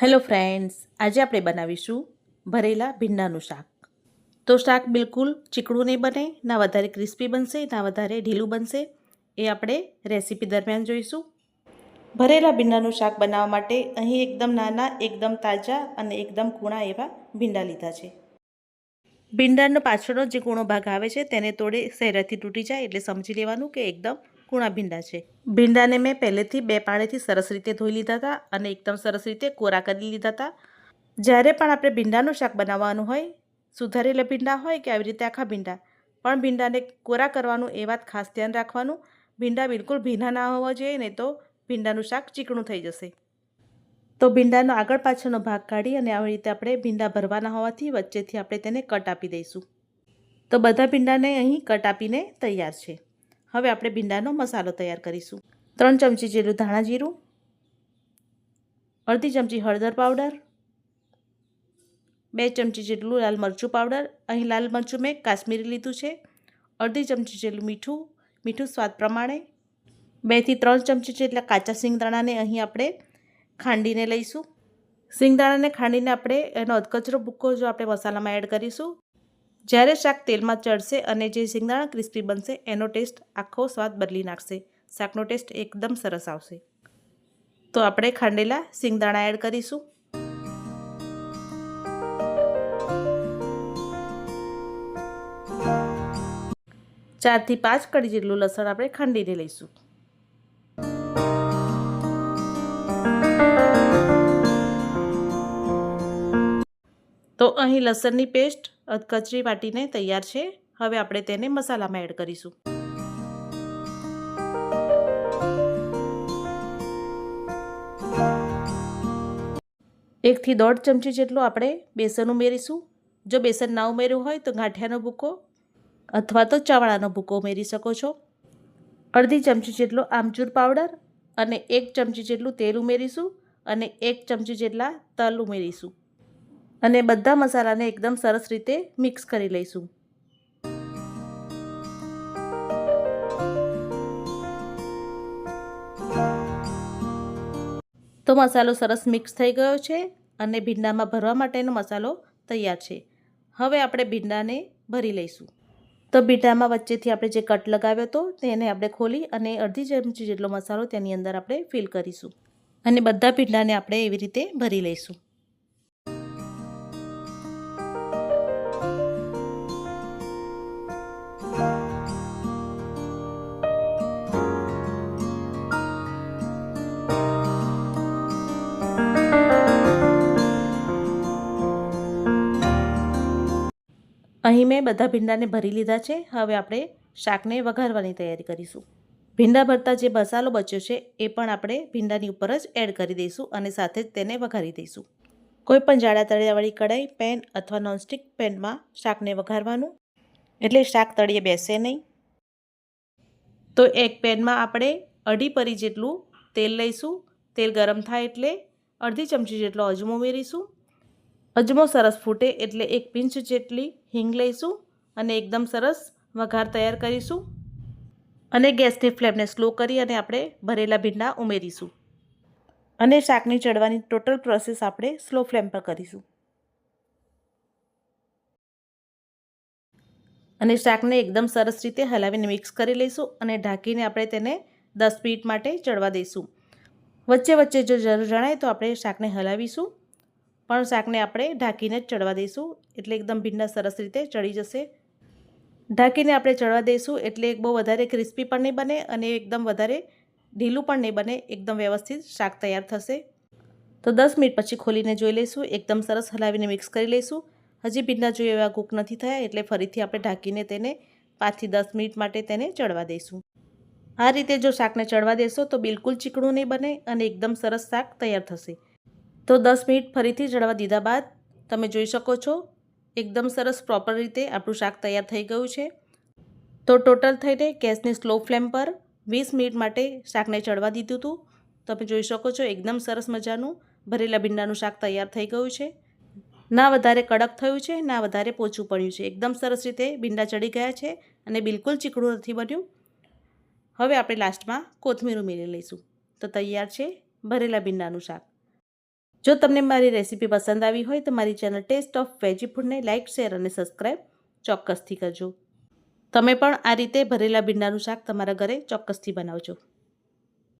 Hello friends, આજે આપણે બનાવીશું ભરેલા ભીંડાનું શાક. તો શાક બિલકુલ ચીકણું નહીં બને, ના વધારે ક્રિસ્પી બનશે, ના વધારે ઢીલું બનશે, એ આપણે રેસીપી દરમિયાન જોઈશું. ભરેલા ભીંડાનું શાક બનાવવા માટે અહીં એકદમ નાના, એકદમ તાજા અને એકદમ કૂણા એવા ભીંડા લીધા છે. ભીંડાનો પાછળનો જે કૂણો ભાગ આવે છે, તેને તોડે સહેરાથી તૂટી જાય એટલે સમજી લેવાનું કે એકદમ કૂણા ભીંડા છે. ભીંડાને મેં પહેલેથી બે પાણીથી સરસ રીતે ધોઈ લીધા હતા અને એકદમ સરસ રીતે કોરા કરી લીધા હતા. જ્યારે પણ આપણે ભીંડાનું શાક બનાવવાનું હોય, સુધારેલા ભીંડા હોય કે આવી રીતે આખા ભીંડા, પણ ભીંડાને કોરા કરવાનું એ વાત ખાસ ધ્યાન રાખવાનું. ભીંડા બિલકુલ ભીના ના હોવા જોઈએ ને તો ભીંડાનું શાક ચીકણું થઈ જશે. તો ભીંડાનો આગળ પાછળનો ભાગ કાઢી અને આવી રીતે આપણે ભીંડા ભરવાના હોવાથી વચ્ચેથી આપણે તેને કટ આપી દઈશું. તો બધા ભીંડાને અહીં કટ આપીને તૈયાર છે. હવે આપણે ભીંડાનો મસાલો તૈયાર કરીશું. ત્રણ ચમચી જેટલું ધાણા જીરું, અડધી ચમચી હળદર પાવડર, બે ચમચી જેટલું લાલ મરચું પાવડર. અહીં લાલ મરચું મેં કાશ્મીરી લીધું છે. અડધી ચમચી જેટલું મીઠું મીઠું સ્વાદ પ્રમાણે. બેથી ત્રણ ચમચી જેટલા કાચા સિંગદાણાને અહીં આપણે ખાંડીને લઈશું. સિંગદાણાને ખાંડીને આપણે એનો અધકચરો ભૂક્કો જો આપણે મસાલામાં એડ કરીશું જ્યારે શાક તેલમાં ચડશે અને જે સિંગદાણા ક્રિસ્પી બનશે, એનો ટેસ્ટ આખો સ્વાદ બદલી નાખશે. શાકનો ટેસ્ટ એકદમ સરસ આવશે. તો આપણે ખાંડેલા સિંગદાણા એડ કરીશું. ચારથી પાંચ કડી જેટલું લસણ આપણે ખાંડીને લઈશું. તો અહીં લસણની પેસ્ટ કચરી વાટીને તૈયાર છે. હવે આપણે તેને મસાલામાં એડ કરીશું. એકથી દોઢ ચમચી જેટલું આપણે બેસન ઉમેરીશું. જો બેસન ના ઉમેર્યું હોય તો ગાંઠિયાનો ભૂકો અથવા તો ચાવડાનો ભૂકો ઉમેરી શકો છો. અડધી ચમચી જેટલો આમચૂર પાવડર અને એક ચમચી જેટલું તેલ ઉમેરીશું અને એક ચમચી જેટલા તલ ઉમેરીશું. અને બધા મસાલાને એકદમ સરસ રીતે મિક્સ કરી લઈશું. તો મસાલો સરસ મિક્સ થઈ ગયો છે અને ભીંડામાં ભરવા માટેનો મસાલો તૈયાર છે. હવે આપણે ભીંડાને ભરી લઈશું. તો ભીંડામાં વચ્ચેથી આપણે જે કટ લગાવ્યો હતો તેને આપણે ખોલી અને અડધી ચમચી જેટલો મસાલો તેની અંદર આપણે ફિલ કરીશું. અને બધા ભીંડાને આપણે એવી રીતે ભરી લઈશું. અહીં મેં બધા ભીંડાને ભરી લીધા છે. હવે આપણે શાકને વઘારવાની તૈયારી કરીશું. ભીંડા ભરતા જે મસાલો બચ્યો છે એ પણ આપણે ભીંડાની ઉપર જ એડ કરી દઈશું અને સાથે જ તેને વઘારી દઈશું. કોઈપણ જાડા તળિયાવાળી કઢાઈ, પેન અથવા નોનસ્ટિક પેનમાં શાકને વઘારવાનું. એટલે શાક તળિયે બેસે નહીં. તો એક પેનમાં આપણે અઢી પરી જેટલું તેલ લઈશું. તેલ ગરમ થાય એટલે અડધી ચમચી જેટલો અજમો ઉમેરીશું. અજમો સરસ ફૂટે એટલે એક પિંચ જેટલી હિંગ લઈશું અને એકદમ સરસ વઘાર તૈયાર કરીશું. અને ગેસની ફ્લેમને સ્લો કરી અને આપણે ભરેલા ભીંડા ઉમેરીશું. અને શાકની ચડવાની ટોટલ પ્રોસેસ આપણે સ્લો ફ્લેમ પર કરીશું. અને શાકને એકદમ સરસ રીતે હલાવીને મિક્સ કરી લઈશું અને ઢાંકીને આપણે તેને દસ મિનિટ માટે ચડવા દઈશું. વચ્ચે વચ્ચે જો જરૂર જણાય તો આપણે શાકને હલાવીશું. પણ શાકને આપણે ઢાંકીને જ ચડવા દઈશું. એટલે એકદમ ભીંડા સરસ રીતે ચડી જશે. ઢાંકીને આપણે ચડવા દઈશું એટલે બહુ વધારે ક્રિસ્પી પણ નહીં બને અને એકદમ વધારે ઢીલું પણ નહીં બને. એકદમ વ્યવસ્થિત શાક તૈયાર થશે. તો દસ મિનિટ પછી ખોલીને જોઈ લઈશું. એકદમ સરસ હલાવીને મિક્સ કરી લઈશું. હજી ભીંડા જોઈએ એવા કૂક નથી થયા એટલે ફરીથી આપણે ઢાંકીને તેને પાંચથી દસ મિનિટ માટે તેને ચડવા દઈશું. આ રીતે જો શાકને ચડવા દેશો તો બિલકુલ ચીકણું નહીં બને અને એકદમ સરસ શાક તૈયાર થશે. તો દસ મિનિટ ફરીથી ચડવા દીધા બાદ તમે જોઈ શકો છો, એકદમ સરસ પ્રોપર રીતે આપણું શાક તૈયાર થઈ ગયું છે. તો ટોટલ થઈને ગેસની સ્લો ફ્લેમ પર વીસ મિનિટ માટે શાકને ચડવા દીધું હતું. તમે જોઈ શકો છો, એકદમ સરસ મજાનું ભરેલા ભીંડાનું શાક તૈયાર થઈ ગયું છે. ના વધારે કડક થયું છે, ના વધારે પોચું પડ્યું છે. એકદમ સરસ રીતે ભીંડા ચડી ગયા છે અને બિલકુલ ચીકણું નથી બન્યું. હવે આપણે લાસ્ટમાં કોથમીર ઉમેરી લઈશું. તો તૈયાર છે ભરેલા ભીંડાનું શાક. જો તમને મારી રેસીપી પસંદ આવી હોય તો મારી ચેનલ ટેસ્ટ ઓફ વેજી ફૂડને લાઇક, શેર અને સબસ્ક્રાઈબ ચોક્કસથી કરજો. તમે પણ આ રીતે ભરેલા ભીંડાનું શાક તમારા ઘરે ચોક્કસથી બનાવજો.